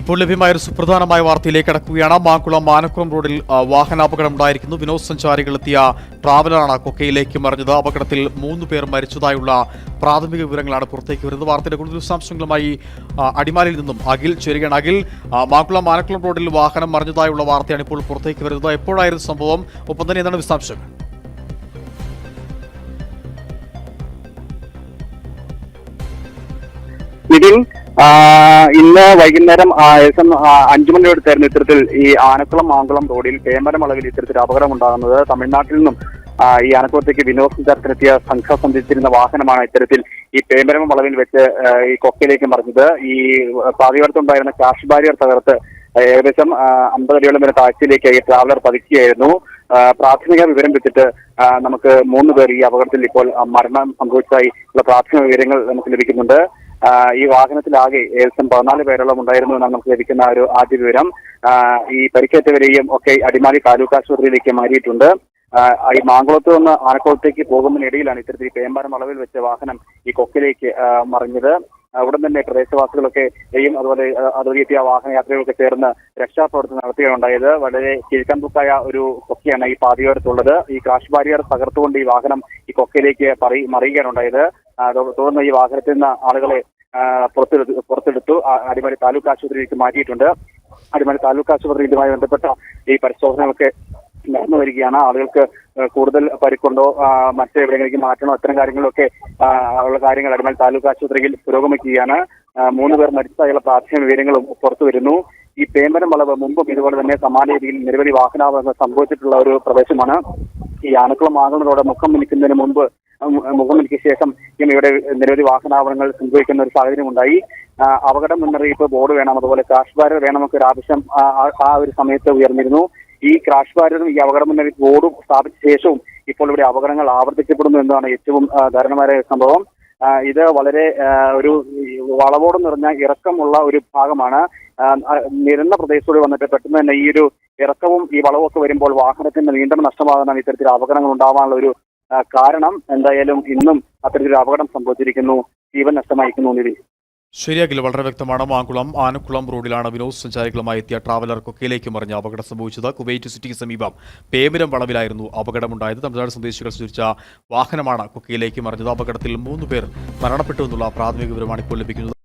ഇപ്പോൾ ലഭ്യമായ ഒരു സുപ്രധാനമായ വാർത്തയിലേക്ക് കടക്കുകയാണ്. മാങ്കുളം മാനക്കുളം റോഡിൽ വാഹനാപകടം ഉണ്ടായിരിക്കുന്നു വിനോദസഞ്ചാരികൾ എത്തിയ ട്രാവലറാണ് കൊക്കയിലേക്ക് മറിഞ്ഞത്. അപകടത്തിൽ മൂന്ന് പേർ മരിച്ചതായുള്ള പ്രാഥമിക വിവരങ്ങളാണ് പുറത്തേക്ക് വരുന്നത്. വാർത്തയുടെ കൂടുതൽ വിശദാംശങ്ങളുമായി അടിമാലിയിൽ നിന്നും അഖിൽ ചേരുകയാണ്. അഖിൽ മാക്കുളം മാനക്കുളം റോഡിൽ വാഹനം മറിഞ്ഞതായുള്ള വാർത്തയാണ് ഇപ്പോൾ പുറത്തേക്ക് വരുന്നത്. എപ്പോഴായിരുന്നു സംഭവം? ഒപ്പം തന്നെ എന്താണ് വിശദാംശങ്ങൾ? നിതിൻ ഇന്ന് വൈകുന്നേരം ഏകദേശം അഞ്ചു മണി മണിയോടുത്തായിരുന്നു ഇത്തരത്തിൽ ഈ ആനക്കുളം മാങ്കുളം റോഡിൽ പേമരം അളവിൽ ഇത്തരത്തിൽ അപകടം ഉണ്ടാകുന്നത്. തമിഴ്നാട്ടിൽ നിന്നും ഈ ആനക്കുളത്തേക്ക് വിനോദസഞ്ചാരത്തിനെത്തിയ സംഘം സഞ്ചരിച്ചിരുന്ന വാഹനമാണ് ഇത്തരത്തിൽ ഈ പേമരം വളവിൽ വെച്ച് ഈ കൊക്കയിലേക്ക് മറിഞ്ഞത്. ഈ പാതിയോടത്തുണ്ടായിരുന്ന കാഷ് ബാരിയർ തകർത്ത് ഏകദേശം അമ്പത് അടിയോളം വരെ താഴ്ചയിലേക്ക് ഈ ട്രാവലർ പതിക്കുകയായിരുന്നു. പ്രാഥമിക വിവരം വെച്ചിട്ട് നമുക്ക് മൂന്ന് പേർ ഈ അപകടത്തിൽ ഇപ്പോൾ മരണം സംഭവിച്ചതായി ഉള്ള പ്രാഥമിക വിവരങ്ങൾ നമുക്ക് ലഭിക്കുന്നുണ്ട്. ഈ വാഹനത്തിലാകെ ഏകദേശം പതിനാല് പേരോളം ഉണ്ടായിരുന്നു എന്നാണ് നമുക്ക് ലഭിക്കുന്ന ഒരു ആദ്യ വിവരം. ഈ പരിക്കേറ്റവരെയും ഒക്കെ അടിമാലി താലൂക്ക് ആശുപത്രിയിലേക്ക് മാറിയിട്ടുണ്ട് ഈ മാങ്കുളത്ത് നിന്ന് ആനക്കുളത്തേക്ക് പോകുന്നതിനിടയിലാണ് ഇത്തരത്തിൽ പേമ്പാരം അളവിൽ വെച്ച വാഹനം ഈ കൊക്കിലേക്ക് മറിഞ്ഞത്. ഉടൻ തന്നെ പ്രദേശവാസികളൊക്കെ അതുപോലെ അതുവഴിയെത്തിയ വാഹനയാത്രികളൊക്കെ ചേർന്ന് രക്ഷാപ്രവർത്തനം നടത്തുകയുണ്ടായത് വളരെ കിഴക്കൻപുക്കായ ഒരു കൊക്കയാണ് ഈ പാതയോരത്തുള്ളത്. ഈ ക്രാഷ് ബാരിയർ തകർത്തുകൊണ്ട് ഈ വാഹനം ഈ കൊക്കയിലേക്ക് പറയി മറിയുകയാണുണ്ടായത് തുടർന്ന് ഈ വാഹനത്തിൽ നിന്ന് ആളുകളെ പുറത്തെടുത്തു പുറത്തെടുത്തു. അടിമാലി താലൂക്ക് ആശുപത്രിയിലേക്ക് മാറ്റിയിട്ടുണ്ട്. അടിമാലി താലൂക്ക് ആശുപത്രി ഇതുമായി ബന്ധപ്പെട്ട ഈ പരിശോധനകളൊക്കെ നടന്നു വരികയാണ്. ആളുകൾക്ക് കൂടുതൽ പരിക്കുണ്ടോ മറ്റെവിടെയെങ്കിലും മാറ്റണോ അത്തരം കാര്യങ്ങളൊക്കെ ഉള്ള കാര്യങ്ങൾ അടിമാലി താലൂക്ക് ആശുപത്രിയിൽ പുരോഗമിക്കുകയാണ്. മൂന്ന് പേർ മരിച്ചതായുള്ള പ്രാഥമിക വിവരങ്ങളും പുറത്തു വരുന്നു. ഈ പേമ്പരം വളവ് മുമ്പും ഇതുപോലെ തന്നെ സമാന രീതിയിൽ നിരവധി വാഹനാപകടങ്ങൾ സംഭവിച്ചിട്ടുള്ള ഒരു പ്രദേശമാണ്. ഈ ആനക്കുളം ആകുന്നതോടെ മുഖം നിൽക്കുന്നതിന് മുമ്പ് മുഖം മിനിക്കിയ ശേഷം ഇവിടെ നിരവധി വാഹനാപകടങ്ങൾ സംഭവിക്കുന്ന ഒരു സാഹചര്യം ഉണ്ടായി. അപകട മുന്നറിയിപ്പ് ബോർഡ് വേണം അതുപോലെ ക്രാഷ് ബാരർ വേണമെന്നൊക്കെ ഒരു ആവശ്യം ആ, ഒരു സമയത്ത് ഉയർന്നിരുന്നു. ഈ ക്രാഷ് ബാരറും ഈ അപകട മുന്നറിയിപ്പ് ബോർഡും സ്ഥാപിച്ച ശേഷവും ഇപ്പോൾ ഇവിടെ അപകടങ്ങൾ ആവർത്തിക്കപ്പെടുന്നു എന്നതാണ് ഏറ്റവും ധാരണമായ സംഭവം. ഇത് വളരെ ഒരു വളവോട് നിറഞ്ഞ ഇറക്കമുള്ള ഒരു ഭാഗമാണ്. നിരുന്ന പ്രദേശത്തോട് വന്നിട്ട് പെട്ടെന്ന് തന്നെ ഈ ഒരു ഇറക്കവും ഈ വളവും ഒക്കെ വരുമ്പോൾ വാഹനത്തിന്റെ നിയന്ത്രണം നഷ്ടമാകുന്ന ഇത്തരത്തിൽ അപകടങ്ങൾ ഉണ്ടാവാനുള്ള ഒരു കാരണം എന്തായാലും ഇന്നും അത്തരത്തിലൊരു അപകടം സംഭവിച്ചിരിക്കുന്നു. ജീവൻ നഷ്ടമായിരിക്കുന്നു നിധി. ശരി അഖിൽ വളരെ വ്യക്തമാണ്. മാങ്കുളം ആനക്കുളം റോഡിലാണ് വിനോദസഞ്ചാരികളുമായി എത്തിയ ട്രാവലർ കൊക്കയിലേക്ക് മറിഞ്ഞ അപകടം സംഭവിച്ചത്. കുവൈറ്റ് സിറ്റിക്ക് സമീപം പേമരം വളവിലായിരുന്നു അപകടമുണ്ടായത്. തമിഴ്നാട് സ്വദേശികൾ സൂചിച്ച വാഹനമാണ് കൊക്കയിലേക്ക് മറിഞ്ഞത്. അപകടത്തിൽ മൂന്ന് പേർ മരണപ്പെട്ടു എന്നുള്ള പ്രാഥമിക വിവരമാണ് ഇപ്പോൾ ലഭിക്കുന്നത്.